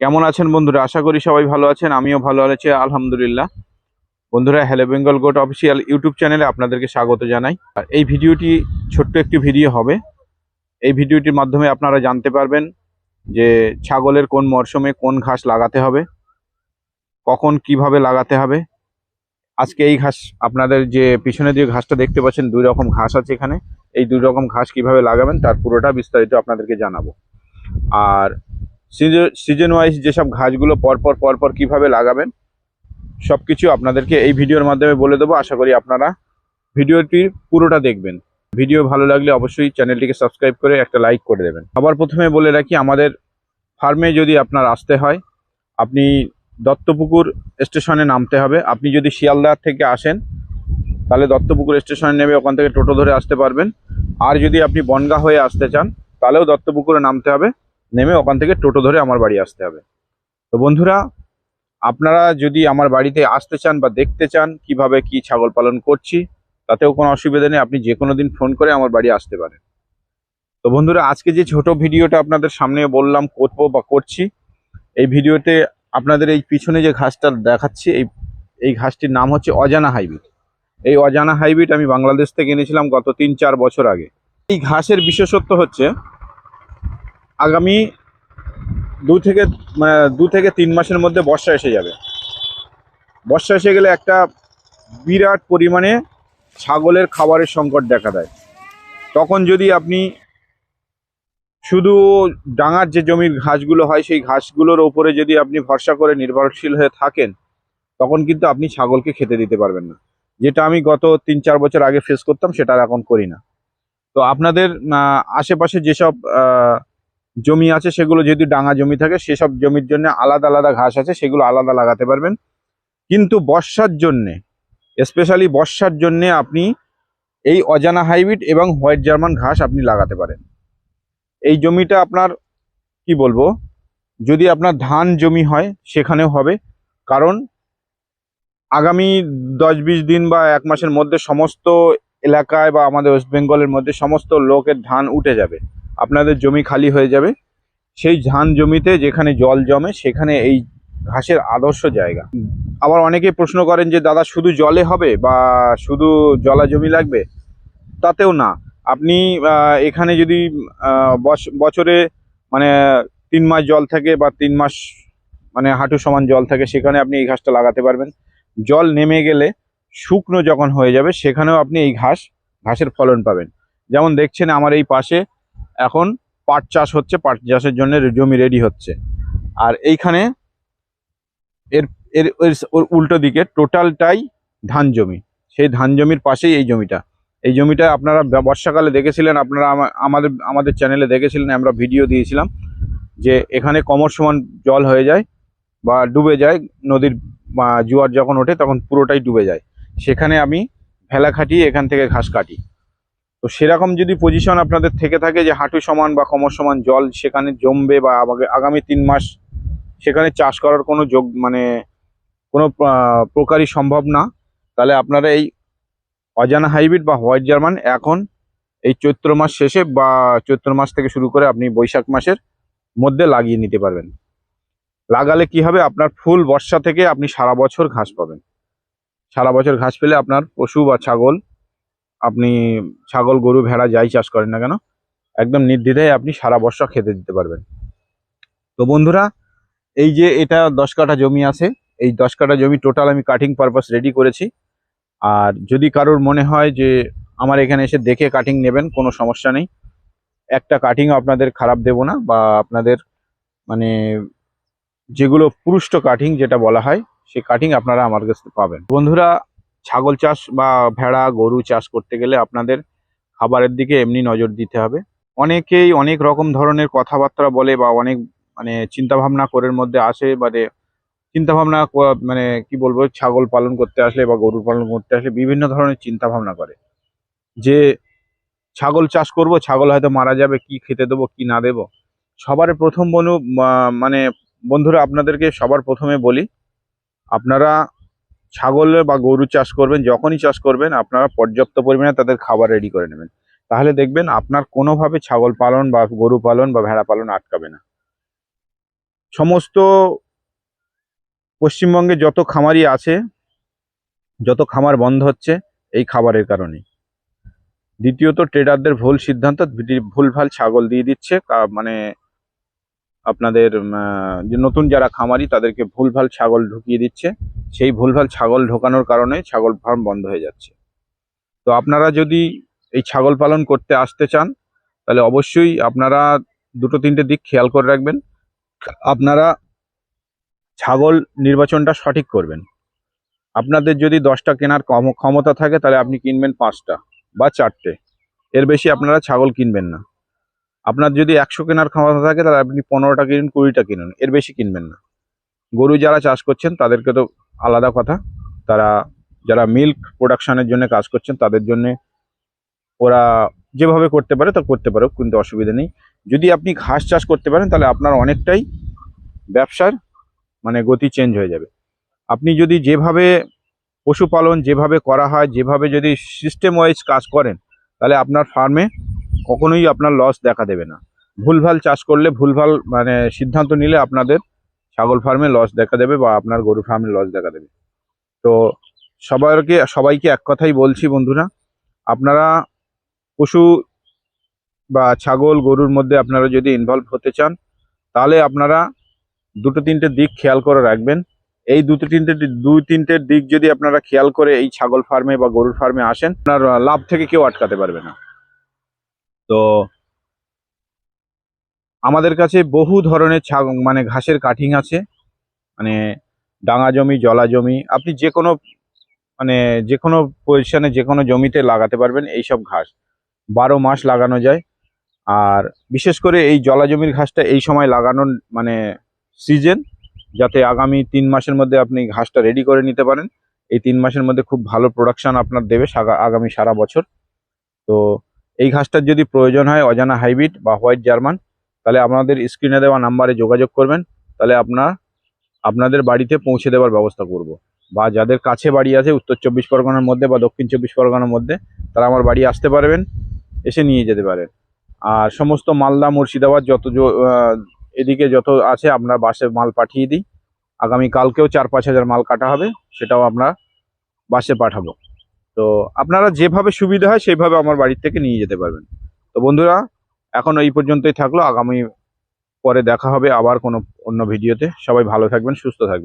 কেমন আছেন বন্ধুরা? আশা করি সবাই ভালো আছেন, আমিও ভালো আছি, আলহামদুলিল্লাহ। বন্ধুরা hello Bengal goat official YouTube চ্যানেলে আপনাদেরকে স্বাগত জানাই। আর এই ভিডিওটি ছোট্ট একটি ভিডিও হবে। এই ভিডিওটির মাধ্যমে আপনারা জানতে পারবেন যে ছাগলের কোন মরশুমে কোন ঘাস লাগাতে হবে, কখন কীভাবে লাগাতে হবে। আজকে এই ঘাস, আপনাদের যে পিছনে যে ঘাসটা দেখতে পাচ্ছেন, দুই রকম ঘাস আছে এখানে। এই দুই রকম ঘাস কীভাবে লাগাবেন, তার পুরোটা বিস্তারিত আপনাদেরকে জানাব। আর সিজন ওয়াইজ যেসব ঘাসগুলো পরপর পরপর কীভাবে লাগাবেন সব কিছু আপনাদেরকে এই ভিডিওর মাধ্যমে বলে দেবো। আশা করি আপনারা ভিডিওটি পুরোটা দেখবেন। ভিডিও ভালো লাগলে অবশ্যই চ্যানেলটিকে সাবস্ক্রাইব করে একটা লাইক করে দেবেন। আবার প্রথমে বলে রাখি, আমাদের ফার্মে যদি আপনার আসতে হয়, আপনি দত্তপুকুর স্টেশনে নামতে হবে। আপনি যদি শিয়ালদা থেকে আসেন, তাহলে দত্তপুকুর স্টেশনে নেমে ওখান থেকে টোটো ধরে আসতে পারবেন। আর যদি আপনি বনগা হয়ে আসতে চান, তাহলেও দত্তপুকুরে নামতে হবে। নেমে ওখান থেকে টোটো ধরে আমার বাড়ি আসতে হবে। তো বন্ধুরা, আপনারা যদি আমার বাড়িতে আসতে চান বা দেখতে চান কীভাবে কি ছাগল পালন করছি, তাতেও কোনো অসুবিধা নেই, আপনি যে কোনো দিন ফোন করে আমার বাড়ি আসতে পারেন। তো বন্ধুরা, আজকে যে ছোট ভিডিওটা আপনাদের সামনে বললাম করব বা করছি, এই ভিডিওতে আপনাদের এই পিছনে যে ঘাসটা দেখাচ্ছি, এই এই ঘাসটির নাম হচ্ছে অজানা হাইব্রিড। এই অজানা হাইব্রিড আমি বাংলাদেশ থেকে এনেছিলাম গত তিন চার বছর আগে। এই ঘাসের বিশেষত্ব হচ্ছে আগামী দু থেকে মানে দু থেকে তিন মাসের মধ্যে বর্ষা এসে যাবে। বর্ষা এসে গেলে একটা বিরাট পরিমাণে ছাগলের খাবারের সংকট দেখা দেয়। তখন যদি আপনি শুধু ডাঙার যে জমির ঘাসগুলো হয়, সেই ঘাসগুলোর ওপরে যদি আপনি ভরসা করে নির্ভরশীল হয়ে থাকেন, তখন কিন্তু আপনি ছাগলকে খেতে দিতে পারবেন না। যেটা আমি গত তিন চার বছর আগে ফেস করতাম, সেটা এখন করি না। তো আপনাদের আশেপাশে যেসব জমি আছে, সেগুলো যদি ডাঙা জমি থাকে, সেসব জমির জন্য আলাদা আলাদা ঘাস আছে, সেগুলো আলাদা লাগাতে পারবেন। কিন্তু বর্ষার জন্যে স্পেশালি বর্ষার জন্যে আপনি এই অজানা হাইব্রিড এবং হোয়াইট জার্মান ঘাস আপনি লাগাতে পারেন। এই জমিটা আপনার, কি বলব, যদি আপনার ধান জমি হয়, সেখানেও হবে। কারণ আগামী দশ বিশ দিন বা এক মাসের মধ্যে সমস্ত এলাকায় বা আমাদের ওয়েস্ট বেঙ্গলের মধ্যে সমস্ত লোকের ধান উঠে যাবে। আপনাদের জমি খালি হয়ে যাবে। সেই ধান জমিতে যেখানে জল জমে, সেখানে এই ঘাসের আদর্শ জায়গা। আবার অনেকে প্রশ্ন করেন যে, দাদা, শুধু জলে হবে বা শুধু জলা জমি লাগবে? তাতেও না। আপনি এখানে যদি বছরে মানে তিন মাস জল থাকে বা তিন মাস মানে হাঁটু সমান জল থাকে, সেখানে আপনি এই ঘাসটা লাগাতে পারবেন। জল নেমে গেলে শুকনো যখন হয়ে যাবে, সেখানেও আপনি এই ঘাস, ঘাসের ফলন পাবেন। যেমন দেখছেন, আমার এই পাশে এখন পাট চাষ হচ্ছে, পাট চাষের জন্য জমি রেডি হচ্ছে। আর এইখানে এর এর ওর উল্টো দিকে টোটালটাই ধান জমি। সেই ধান জমির পাশেই এই জমিটা। এই জমিটা আপনারা বর্ষাকালে দেখেছিলেন, আপনারা আমাদের আমাদের চ্যানেলে দেখেছিলেন, আমরা ভিডিও দিয়েছিলাম যে এখানে কমর সমান জল হয়ে যায় বা ডুবে যায়, নদীর জোয়ার যখন ওঠে তখন পুরোটাই ডুবে যায়। সেখানে আমি ভেলা খাটিয়ে এখান থেকে ঘাস কাটি। তো সেরকম যদি পজিশন আপনাদের থেকে থাকে যে হাঁটু সমান বা কমর সমান, জল সেখানে জমবে বা আগামী তিন মাস সেখানে চাষ করার কোনো যোগ মানে কোনো প্রকারই সম্ভব না। তাহলে আপনারা এই অজানা হাইব্রিড বা হোয়াইট জার্মান এখন এই চৈত্র মাস শেষে বা চৈত্র মাস থেকে শুরু করে আপনি বৈশাখ মাসের মধ্যে লাগিয়ে নিতে পারবেন। লাগালে কি হবে? আপনার ফুল বর্ষা থেকে আপনি সারা বছর ঘাস পাবেন। সারা বছর ঘাস পেলে আপনার পশু বা ছাগল আপনি ছাগল, গরু, ভেড়া যাই চাষ করেন না কেন, একদম নির্দ্বিধায় আপনি সারা বর্ষা খেতে দিতে পারবেন। তো বন্ধুরা, এই যে এটা দশ কাঠা জমি আছে, এই দশ কাঠা জমি টোটাল আমি কাটিং পারপাস রেডি করেছি। আর যদি কারোর মনে হয় যে আমার এখানে এসে দেখে কাটিং নেবেন, কোনো সমস্যা নেই। একটা কাটিংও আপনাদের খারাপ দেব না বা আপনাদের মানে যেগুলো পুরুষ্ট কাটিং যেটা বলা হয় সেই কাটিং আপনারা আমার কাছ পাবেন। বন্ধুরা ছাগল চাষ বা ভেড়া, গরু চাষ করতে গেলে আপনাদের খাবারের দিকে এমনি নজর দিতে হবে। অনেকেই অনেক রকম ধরনের কথাবার্তা বলে বা অনেক মানে চিন্তা ভাবনা করের মধ্যে আসে মানে চিন্তা ভাবনা মানে কি বলব, ছাগল পালন করতে আসলে বা গরু পালন করতে আসলে বিভিন্ন ধরনের চিন্তা ভাবনা করে। যে ছাগল চাষ করব, ছাগল হয়তো মারা যাবে, কি খেতে দেবো, কি না দেবো? সবার প্রথম বনু মানে বন্ধুরা আপনাদেরকে সবার প্রথমে বলি, আপনারা ছাগল বা গরু চাষ করবেন, যখনই চাষ করবেন, আপনারা পর্যাপ্ত পরিমাণে তাদের খাবার রেডি করে নেবেন। তাহলে দেখবেন আপনার কোনোভাবে ছাগল পালন বা গরু পালন বা ভেড়া পালন আটকাবে না। সমস্ত পশ্চিমবঙ্গে যত খামারি আছে, যত খামার বন্ধ হচ্ছে, এই খাবারের কারণে দ্বিতীয়ত ট্রেডারদের ভুল সিদ্ধান্ত ভুলভাল ছাগল দিয়ে দিচ্ছে মানে আপনাদের যে নতুন যারা খামারি, তাদেরকে ভুলভাল ছাগল ঢুকিয়ে দিচ্ছে। সেই ভুলভাল ছাগল ঢোকানোর কারণে ছাগল ফার্ম বন্ধ হয়ে যাচ্ছে। তো আপনারা যদি এই ছাগল পালন করতে আসতে চান, তাহলে অবশ্যই আপনারা দুটো তিনটে দিক খেয়াল করে রাখবেন। আপনারা ছাগল নির্বাচনটা সঠিক করবেন। আপনাদের যদি দশটা কেনার ক্ষম- ক্ষমতা থাকে, তাহলে আপনি কিনবেন পাঁচটা বা চারটে। এর বেশি আপনারা ছাগল কিনবেন না। আপনার যদি একশো কেনার ক্ষমতা থাকে, তাহলে আপনি পনেরোটা কিনুন, কুড়িটা কিনুন। এর বেশি কিনবেন না। গরু যারা চাষ করছেন, তাদেরকে তো আলাদা কথা। তারা, যারা মিল্ক প্রোডাকশানের জন্য কাজ করছেন, তাদের জন্য ওরা যেভাবে করতে পারে, তা করতে পারে কিন্তু অসুবিধা নেই। যদি আপনি ঘাস চাষ করতে পারেন, তাহলে আপনার অনেকটাই ব্যবসার মানে গতি চেঞ্জ হয়ে যাবে। আপনি যদি যেভাবে পশুপালন যেভাবে করা হয়, যেভাবে যদি সিস্টেম ওয়াইজ কাজ করেন, তাহলে আপনার ফার্মে কখনোই আপনার লস দেখা দেবে না। ভুলভাল চাষ করলে ভুলভাল মানে সিদ্ধান্ত নিলে আপনাদের ছাগল ফার্মে লস দেখা দেবে বা আপনার গরু ফার্মে লস দেখা দেবে। তো, সবাইকে সবাইকে এক কথাই বলছি বন্ধুরা, আপনারা পশু বা ছাগল, গরুর মধ্যে আপনারা যদি ইনভলভ হতে চান, তাহলে আপনারা দুটো তিনটে দিক খেয়াল করে রাখবেন। এই দুটো তিনটে দুই তিনটের দিক যদি আপনারা খেয়াল করে এই ছাগল ফার্মে বা গরুর ফার্মে আসেন, আপনার লাভ থেকে কেউ আটকাতে পারবে না। তো আমাদের কাছে বহু ধরনের মানে ঘাসের কাটিং আছে। মানে ডাঙা জমি, জলা জমি, আপনি যে কোনো মানে যে কোনো পজিশনে যে কোনো জমিতে লাগাতে পারবেন এইসব ঘাস। বারো মাস লাগানো যায়। আর বিশেষ করে এই জলা জমির ঘাসটা এই সময় লাগানোর মানে সিজন যাতে আগামী তিন মাসের মধ্যে আপনি ঘাসটা রেডি করে নিতে পারেন। এই তিন মাসের মধ্যে খুব ভালো প্রোডাকশন আপনার দেবে আগামী সারা বছর। তো এই ঘাসটার যদি প্রয়োজন হয়, অজানা হাইব্রিড বা হোয়াইট জার্মান, তাহলে আপনাদের স্ক্রিনে দেওয়া নাম্বারে যোগাযোগ করবেন। তাহলে আপনার, আপনাদের বাড়িতে পৌঁছে দেওয়ার ব্যবস্থা করব। বা যাদের কাছে বাড়ি আছে, উত্তর চব্বিশ পরগনার মধ্যে বা দক্ষিণ চব্বিশ পরগনার মধ্যে, তারা আমার বাড়ি আসতে পারবেন, এসে নিয়ে যেতে পারেন। আর সমস্ত মালদা, মুর্শিদাবাদ যত এদিকে যত আছে, আমরা বাসে মাল পাঠিয়ে দিই। আগামী কালকেও চার পাঁচ হাজার মাল কাটা হবে, সেটাও আমরা বাসে পাঠাবো। তো আপনারা যেভাবে সুবিধা হয় সেইভাবে আমার বাড়ির থেকে নিয়ে যেতে পারবেন। তো বন্ধুরা, এখন এই পর্যন্তই থাকল। আগামী পরে দেখা হবে আবার কোনো অন্য ভিডিওতে। সবাই ভালো থাকবেন, সুস্থ থাকবেন।